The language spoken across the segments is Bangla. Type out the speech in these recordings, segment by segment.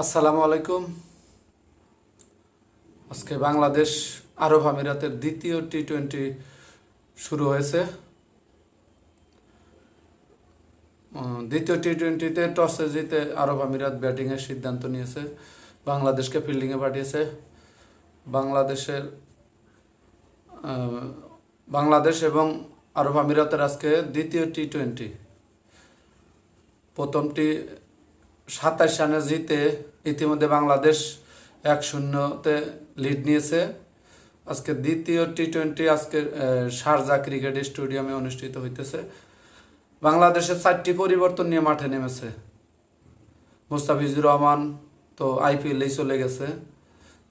আসসালামু আলাইকুম। আজকে বাংলাদেশ আরব আমিরাতের দ্বিতীয় টি টোয়েন্টি শুরু হয়েছে। দ্বিতীয় টি টোয়েন্টিতে টসে জিতে আরব আমিরাত ব্যাটিংয়ের সিদ্ধান্ত নিয়েছে। বাংলাদেশকে ফিল্ডিংয়ে পাঠিয়েছে। বাংলাদেশের বাংলাদেশ এবং আরব আমিরাতের আজকে দ্বিতীয় টি টোয়েন্টি প্রথমটি সাতাশ রানে জিতে ইতিমধ্যে বাংলাদেশ এক শূন্যতে লিড নিয়েছে। আজকে দ্বিতীয় টি টোয়েন্টি আজকে শারজা ক্রিকেট স্টেডিয়ামে অনুষ্ঠিত হইতেছে। বাংলাদেশের চারটি পরিবর্তন নিয়ে মাঠে নেমেছে। মুস্তাফিজুর রহমান তো আইপিএলেই চলে গেছে।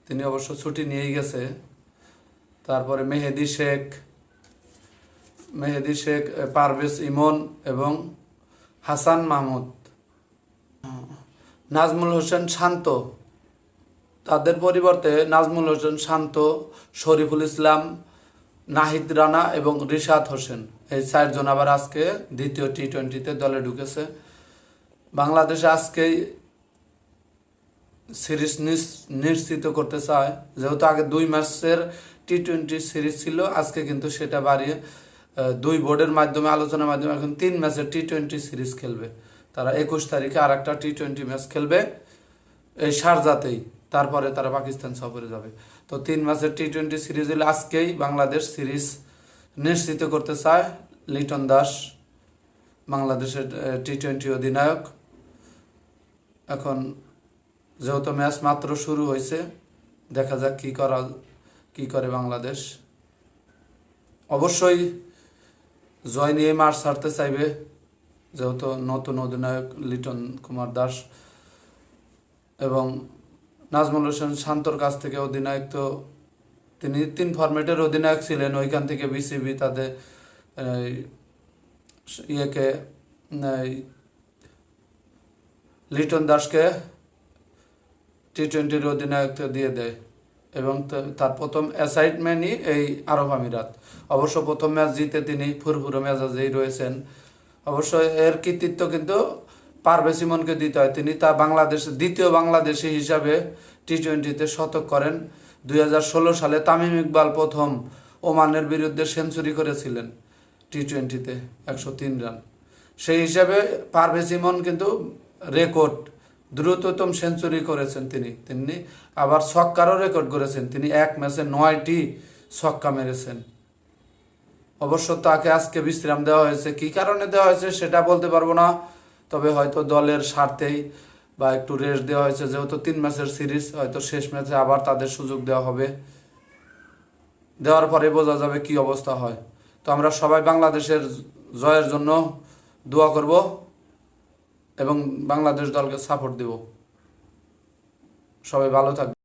তিনি অবশ্য ছুটি নিয়েই গেছে। তারপরে মেহেদি শেখ মেহেদি শেখ, পারভেজ ইমন এবং হাসান মাহমুদ। নাজমুল হোসেন শান্ত। তাদের পরিবর্তে নাজমুল হোসেন শান্ত, শরীফুল ইসলাম, নাহিদ রানা এবং রিশাদ হোসেন। এই চারজন আবার আজকে দ্বিতীয় টি টোয়েন্টিতে দলে ঢুকেছে। বাংলাদেশ আজকেই সিরিজ নিশ্চিত করতে চায়। যেহেতু আগে দুই ম্যাচের টি টোয়েন্টি সিরিজ ছিল, আজকে কিন্তু সেটা বাড়িয়ে দুই বোর্ডের মাধ্যমে, আলোচনার মাধ্যমে এখন তিন ম্যাচের টি টোয়েন্টি সিরিজ খেলবে। তারা একুশ তারিখে আর একটা টি টোয়েন্টি ম্যাচ খেলবে এই শারজাতেই তারপরে তারা পাকিস্তান সফরে যাবে। তো তিন ম্যাচের টি টোয়েন্টি সিরিজ হলে আজকেই বাংলাদেশ সিরিজ নিশ্চিত করতে চায় লিটন দাস, বাংলাদেশের টি টোয়েন্টি অধিনায়ক। এখন যেহেতু ম্যাচ মাত্র শুরু হয়েছে, দেখা যাক কি করা, কি করে বাংলাদেশ। অবশ্যই জয় নিয়ে মাঠ ছাড়তে চাইবে যেহেতু নতুন অধিনায়ক লিটন কুমার দাস এবং নাজমুল হোসেন শান্তর কাছ থেকে অধিনায়ক, তো তিনি তিন ফরম্যাটের অধিনায়ক ছিলেন। ওইখান থেকে বিসিবি তাদের ইয়েকে লিটন দাসকে টি টোয়েন্টির অধিনায়ক দিয়ে দেয় এবং তার প্রথম অ্যাসাইনমেন্টই এই আরব আমিরাত। অবশ্য প্রথম ম্যাচ জিতে তিনি ফুরফুরো মেজাজেই রয়েছেন। অবশ্য এর কৃতিত্ব কিন্তু পারভেজ ইমনকে দিতে হয়। তিনি তা বাংলাদেশ, দ্বিতীয় বাংলাদেশি হিসাবে টি টোয়েন্টিতে শতক করেন। দুই হাজার ষোলো সালে তামিম ইকবাল প্রথম ওমানের বিরুদ্ধে সেঞ্চুরি করেছিলেন টি টোয়েন্টিতে একশো তিন রান। সেই হিসাবে পারভেজ ইমন কিন্তু রেকর্ড, দ্রুততম সেঞ্চুরি করেছেন তিনি। তিনি আবার ছক্কারও রেকর্ড করেছেন তিনি এক ম্যাচে নয়টি ছক্কা মেরেছেন। অবশ্য তাকে আজকে বিশ্রাম দেওয়া হয়েছে। কি কারণে দেওয়া হয়েছে সেটা বলতে পারব না, তবে হয়তো দলের স্বার্থেই বা একটু রেস্ট দেওয়া হয়েছে, যেহেতু তিন ম্যাচের সিরিজ, হয়তো শেষ ম্যাচে আবার তাদের সুযোগ দেওয়া হবে। দেওয়ার পরে বোঝা যাবে কি অবস্থা হয়। তো আমরা সবাই বাংলাদেশের জয়ের জন্য দোয়া করব এবং বাংলাদেশ দলকে সাপোর্ট দেব। সবাই ভালো থাকবে